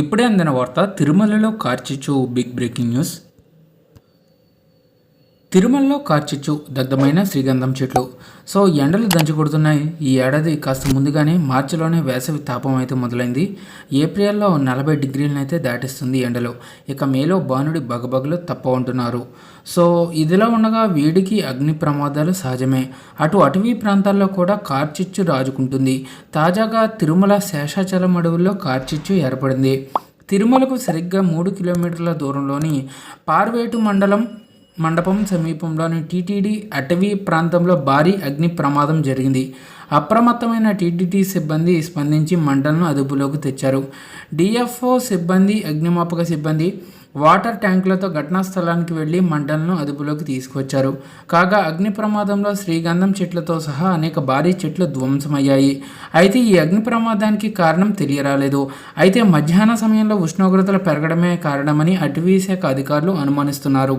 ఇప్పుడే అందిన వార్త తిరుమలలో కార్చిచ్చు బిగ్ బ్రేకింగ్ న్యూస్. తిరుమలలో కార్చిచ్చు దగ్ధమైన శ్రీగంధం చెట్లు. సో ఎండలు దంచి కొడుతున్నాయి. ఈ ఏడాది కాస్త ముందుగానే మార్చిలోనే వేసవి తాపం అయితే మొదలైంది. ఏప్రిల్లో నలభై డిగ్రీలను అయితే దాటిస్తుంది ఎండలు. ఇక మేలో బాణుడి బగబగలు తప్ప ఉంటున్నారు. సో ఇదిలా ఉండగా వేడికి అగ్ని ప్రమాదాలు సహజమే. అటు అటవీ ప్రాంతాల్లో కూడా కార్చిచ్చు రాజుకుంటుంది. తాజాగా తిరుమల శేషాచలం అడవుల్లో కార్చిచ్చు ఏర్పడింది. తిరుమలకు సరిగ్గా మూడు కిలోమీటర్ల దూరంలోని పార్వేటు మండలం మండపం సమీపంలోని టీటీడీ అటవీ ప్రాంతంలో భారీ అగ్ని ప్రమాదం జరిగింది. అప్రమత్తమైన టీటీడీ సిబ్బంది స్పందించి మంటలను అదుపులోకి తెచ్చారు. డిఎఫ్ఓ సిబ్బంది అగ్నిమాపక సిబ్బంది వాటర్ ట్యాంకులతో ఘటనా స్థలానికి వెళ్ళి మంటలను అదుపులోకి తీసుకొచ్చారు. కాగా అగ్ని ప్రమాదంలో శ్రీగంధం చెట్లతో సహా అనేక భారీ చెట్లు ధ్వంసమయ్యాయి. అయితే ఈ అగ్ని ప్రమాదానికి కారణం తెలియరాలేదు. అయితే మధ్యాహ్న సమయంలో ఉష్ణోగ్రతలు పెరగడమే కారణమని అటవీ శాఖ అధికారులు అనుమానిస్తున్నారు.